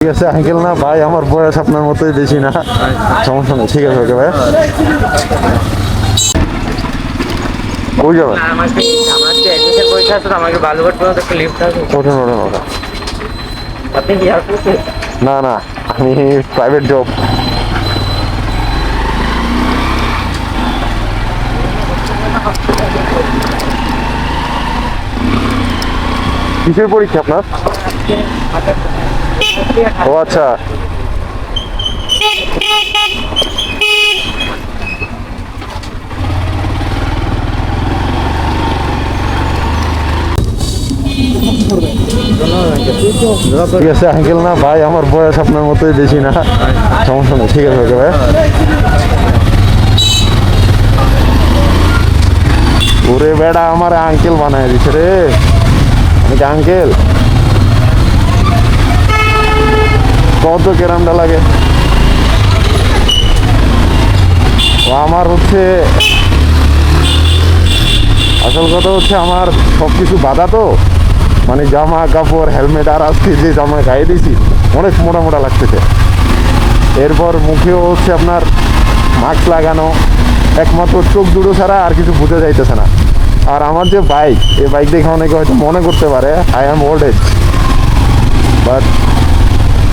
ঠিক আছে আঙ্কেল না ভাই আমার বয়স আপনার মতোই বেশি না। সমস্যা নেই ঠিক আছে ওকে ভাই। আর করছেন? না না আমি প্রাইভেট জব কিসের পরীক্ষা আপনার? ও আচ্ছা। ঠিক আছে আঙ্কেল না, ভাই, আমার বয়স আপনার মতোই বেশি না। সমস্যা নেই, ঠিক আছে ওকে ভাই। ওরে বেড়া, আমার আঙ্কেল বানায় দিছে রে। আঙ্কেল কত কেরামটা লাগে। আমার হচ্ছে আসল কথা হচ্ছে আমার সব কিছু বাধা তো। মানে জামা কাপড় হেলমেট আর আজকে যে জামা গায়ে দিয়েছি, অনেক মোটা মোটা লাগতেছে। এরপর মুখেও হচ্ছে আপনার মাস্ক লাগানো, একমাত্র চোখ দুটো ছাড়া আর কিছু বোঝা যাইতেছে না। আর আমার যে বাইক এই বাইক দেখে অনেকে হয়তো মনে করতে পারে I am old age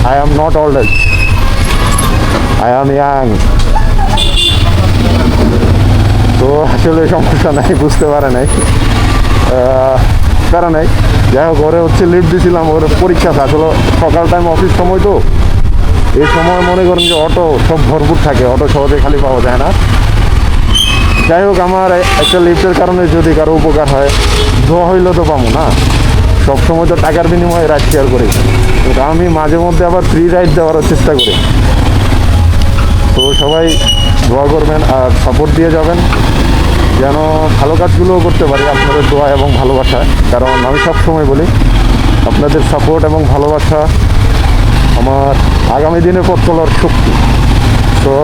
I am not old age I am young তো আসলে সমস্যা নাই, বুঝতে পারে নাই। প্যারা নাই যাই হোক, ওরে হচ্ছে লিফট দিয়েছিলাম ওর পরীক্ষা আসলে সকাল টাইম অফিস সময় তো। এই সময় মনে করেন যে অটো সব ভরপুর থাকে, অটো সহজে খালি পাওয়া যায় না। যাই হোক, আমার একটা লিফটের কারণে যদি কারও উপকার হয় ধোয়া হইলেও তো পাবো না। সবসময় তো টাকার বিনিময়ে রাইড শেয়ার করি। তো আমি মাঝে মধ্যে আবার ফ্রি রাইড দেওয়ারও চেষ্টা করি। তো সবাই দোয়া করবেন আর সাপোর্ট দিয়ে যাবেন। যেন ভালো কাজগুলোও করতে পারি আপনাদের দোয়া এবং ভালোবাসা। কারণ আমি সবসময় বলি, আপনাদের সাপোর্ট এবং ভালোবাসা আমার আগামী দিনে পথ চলার শক্তি। তো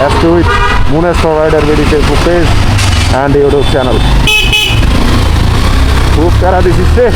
অ্যাজ টু উইথ মুনেস প্রোভাইডার বেডি পেজ অ্যান্ড ইউটিউব চ্যানেল খুব প্যারা দিছিস রে